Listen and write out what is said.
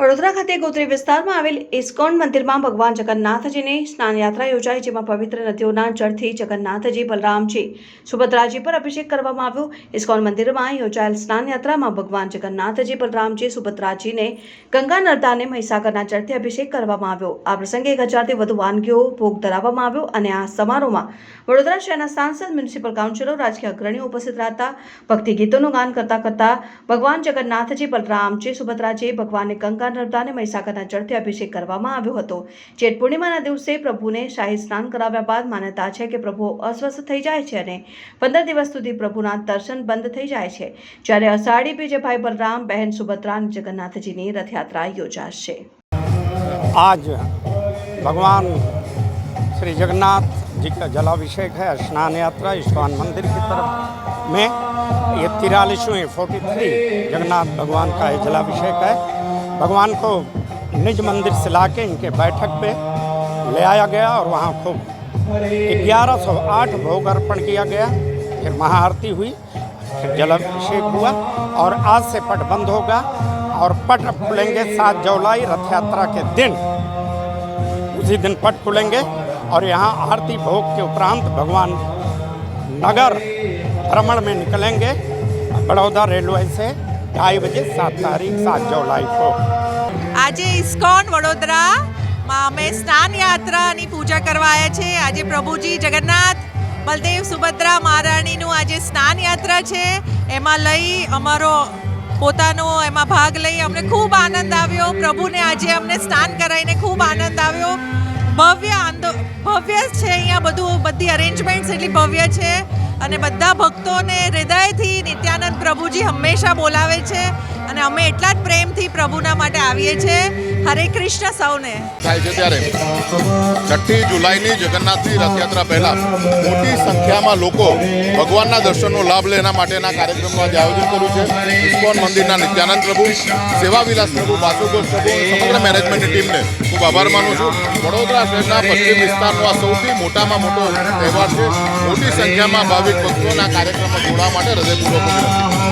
વડોદરા ખાતે ગોત્રી વિસ્તારમાં આવેલ ઇસ્કોન મંદિરમાં ભગવાન જગન્નાથજીની સ્નાન યાત્રા યોજાઈ, જેમાં પવિત્ર નદીઓના જળથી જગન્નાથજી બલરામજી સુભદ્રાજી પર અભિષેક કરવામાં આવ્યો. ઇસ્કોન મંદિરમાં યોજાયેલ સ્નાન યાત્રામાં ભગવાન જગન્નાથજી બલરામજી સુભદ્રાજીને ગંગા નર્દાને મહીસાગરના જળથી અભિષેક કરવામાં આવ્યો. આ પ્રસંગે એક હજારથી વધુ વાનગીઓ ભોગ ધરાવવામાં આવ્યો અને આ સમારોહમાં વડોદરા શહેરના સાંસદ, મ્યુનિસિપલ કાઉન્સિલર, રાજકીય અગ્રણીઓ ઉપસ્થિત રહેતા ભક્તિ ગીતોનું ગાન કરતા કરતા ભગવાન જગન્નાથજી બલરામજી સુભદ્રાજી ભગવાનને ગંગા નર્મદાને મહીસાગરના જળથી અભિષેક કરવામાં આવ્યો હતો જેઠ પૂર્ણિમાના દિવસે પ્રભુને શાહી સ્નાન કરાવ્યા બાદ માન્યતા છે કે પ્રભુ અસ્વસ્થ થઈ જાય છે અને પંદર દિવસ સુધી પ્રભુના દર્શન બંધ થઈ જાય છે જ્યારે અષાઢી બીજે ભાઈ બલરામ બહેન સુભદ્રા અને જગન્નાથજીની રથયાત્રા યોજાશે आज भगवान श्री जगन्नाथ जी का जलाभिषेक है स्नान यात्रा इस्कॉन मंदिर की तरफ में ये तिरालीसवें फोर्टी थ्री जगन्नाथ भगवान का ये जलाभिषेक है भगवान को निज मंदिर से ला के इनके बैठक पे ले आया गया और वहाँ खूब ग्यारह सौ आठ भोग अर्पण किया गया। फिर महाआरती हुई, फिर जलाभिषेक हुआ और आज से पट बंद होगा और पट खुलेंगे सात जुलाई रथ यात्रा के दिन। उसी दिन पट खुलेंगे और यहाँ आरती भोग के उपरांत भगवान नगर भ्रमण में निकलेंगे, बड़ौदा रेलवे से। ઢાઈ બજે સાત તારીખ સાત જુલાઈ છો આજે ઇસ્કોન વડોદરા માં અમે સ્નાન યાત્રાની પૂજા કરવા આવ્યા છે આજે પ્રભુજી જગન્નાથ, બલદેવ સુભદ્રા મહારાણીનું આજે સ્નાન યાત્રા છે. એમાં લઈ અમારો પોતાનો એમાં ભાગ લઈ અમને ખૂબ આનંદ આવ્યો. પ્રભુને આજે અમને સ્નાન કરાવીને ખૂબ આનંદ આવ્યો. ભવ્ય આંદો, ભવ્ય છે અહીંયા બધું, બધી અરેન્જમેન્ટ્સ એટલી ભવ્ય છે. અને બધા ભક્તોને હૃદયથી નિત્યાનંદ પ્રભુજી હંમેશા બોલાવે છે અને અમે એટલા જ પ્રેમથી પ્રભુના માટે આવીએ છીએ. હરે કૃષ્ણ સૌને. થાય છે ત્યારે. છઠ્ઠી જુલાઈની જગન્નાથની રથયાત્રા પહેલા મોટી સંખ્યામાં લોકો ભગવાનના દર્શનનો લાભ લેવા માટેના કાર્યક્રમનું આજે આયોજન કર્યું છે. ઇસ્કોન મંદિરના નિત્યાનંદ પ્રભુ સેવા વિલાસ પ્રભુ બાસુદોષ પ્રભુ, સમગ્ર મેનેજમેન્ટની ટીમને ખૂબ આભાર માનું છું. વડોદરા શહેરના પશ્ચિમ વિસ્તારનો આ સૌથી મોટામાં મોટો તહેવાર છે. મોટી સંખ્યામાં ભાવિક ભક્તોના કાર્યક્રમમાં જોડાવા માટે હૃદયપૂર્વક